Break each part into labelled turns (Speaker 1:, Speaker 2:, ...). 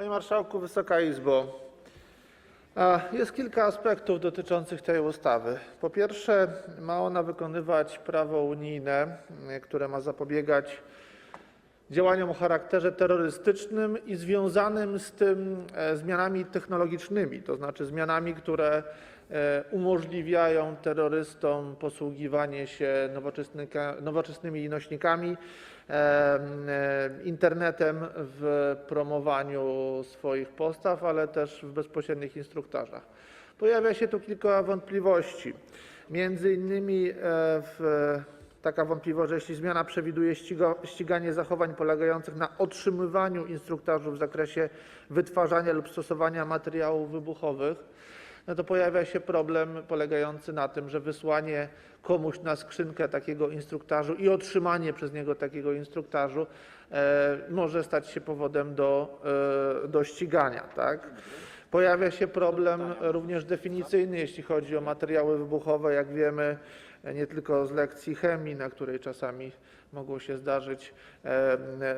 Speaker 1: Panie Marszałku, Wysoka Izbo! Jest kilka aspektów dotyczących tej ustawy. Po pierwsze, ma ona wykonywać prawo unijne, które ma zapobiegać działaniom o charakterze terrorystycznym i związanym z tym e, zmianami technologicznymi, to znaczy zmianami, które umożliwiają terrorystom posługiwanie się nowoczesnymi nośnikami, e, e, internetem w promowaniu swoich postaw, ale też w bezpośrednich instruktażach. Pojawia się tu kilka wątpliwości. E, w Taka wątpliwość, że jeśli zmiana przewiduje ściga, ściganie zachowań polegających na otrzymywaniu instruktażu w zakresie wytwarzania lub stosowania materiałów wybuchowych, to pojawia się problem polegający na tym, że wysłanie komuś na skrzynkę takiego instruktażu i otrzymanie przez niego takiego instruktażu e, może stać się powodem do, e, do ścigania. Pojawia się problem również definicyjny, jeśli chodzi o materiały wybuchowe. Jak wiemy, nie tylko z lekcji chemii, na której czasami mogło się zdarzyć,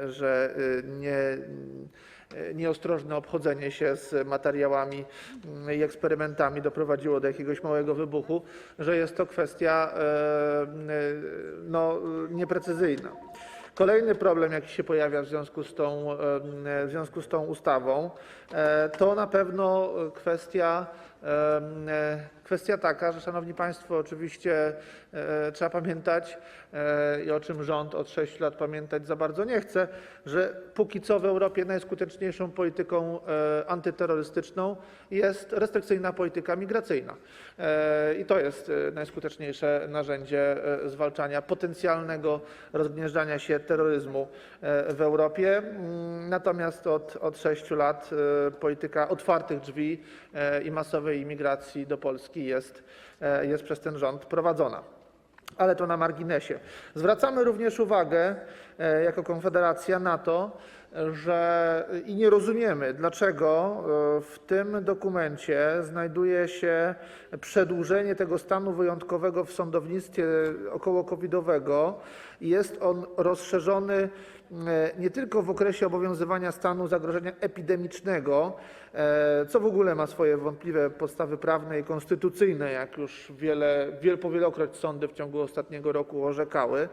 Speaker 1: że nie, e, nieostrożne obchodzenie się z materiałami mm, i eksperymentami doprowadziło do jakiegoś małego wybuchu, że jest to kwestia e, no, nieprecyzyjna. Kolejny problem, jaki się pojawia w związku z tą, ustawą, e, to na pewno e, kwestia taka, że Szanowni Państwo, oczywiście e, trzeba pamiętać i o czym rząd od 6 lat pamiętać za bardzo nie chce, że póki co w Europie najskuteczniejszą polityką antyterrorystyczną jest restrykcyjna polityka migracyjna. I to jest najskuteczniejsze narzędzie zwalczania potencjalnego rozgnieżdżania się terroryzmu e, w Europie. Mm, Natomiast od, 6 lat e, polityka otwartych drzwi e, i masowej imigracji do Polski jest, przez ten rząd prowadzona. Ale to na marginesie. Zwracamy również uwagę jako Konfederacja na to, że i nie rozumiemy, dlaczego e, w tym dokumencie znajduje się przedłużenie tego stanu wyjątkowego w sądownictwie około-covidowego jest on rozszerzony e, nie tylko w okresie obowiązywania stanu zagrożenia epidemicznego, e, co w ogóle ma swoje wątpliwe podstawy prawne i konstytucyjne, jak już wiele, wiel, powielokroć sądy w ciągu ostatniego roku orzekały,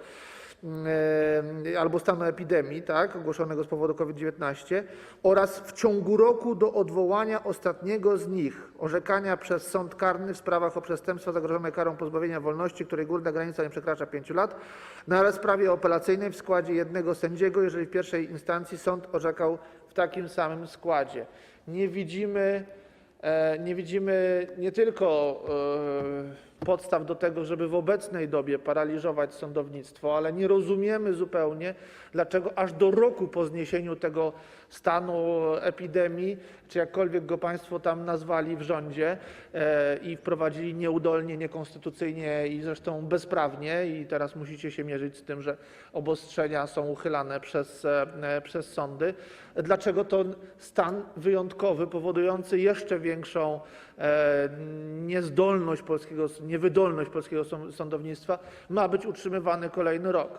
Speaker 1: albo stanu epidemii, tak, ogłoszonego z powodu COVID-19 oraz w ciągu roku do odwołania ostatniego z nich, orzekania przez sąd karny w sprawach o przestępstwa zagrożone karą pozbawienia wolności, której górna granica nie przekracza 5 lat, na rozprawie apelacyjnej w składzie jednego sędziego, jeżeli w pierwszej instancji sąd orzekał w takim samym składzie. Nie widzimy, e, nie widzimy nie tylko e, podstaw do tego, żeby w obecnej dobie paraliżować sądownictwo, ale nie rozumiemy zupełnie, dlaczego aż do roku po zniesieniu tego stanu epidemii, czy jakkolwiek go Państwo tam nazwali w rządzie e, i wprowadzili nieudolnie, niekonstytucyjnie i zresztą bezprawnie i teraz musicie się mierzyć z tym, że obostrzenia są uchylane przez, e, przez sądy. Dlaczego to stan wyjątkowy powodujący jeszcze większą e, niezdolność polskiego, niewydolność polskiego sąd- sądownictwa ma być utrzymywany kolejny rok?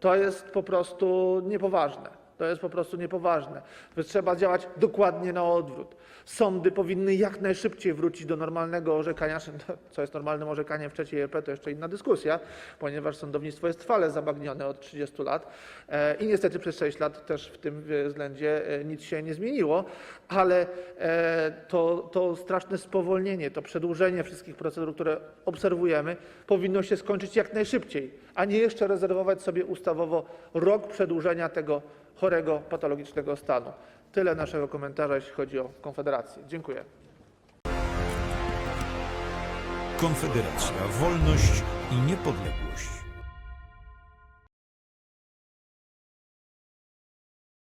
Speaker 1: To jest po prostu niepoważne. To jest po prostu niepoważne. Trzeba działać dokładnie na odwrót. Sądy powinny jak najszybciej wrócić do normalnego orzekania. Co jest normalnym orzekaniem w trzeciej EP, to jeszcze inna dyskusja, ponieważ sądownictwo jest trwale zabagnione od 30 lat e, i niestety przez 6 lat też w tym względzie e, nic się nie zmieniło, ale e, to, to straszne spowolnienie, to przedłużenie wszystkich procedur, które obserwujemy, powinno się skończyć jak najszybciej, a nie jeszcze rezerwować sobie ustawowo rok przedłużenia tego chorego, patologicznego stanu. Tyle naszego komentarza, jeśli chodzi o Konfederację. Dziękuję.
Speaker 2: Konfederacja, wolność i niepodległość.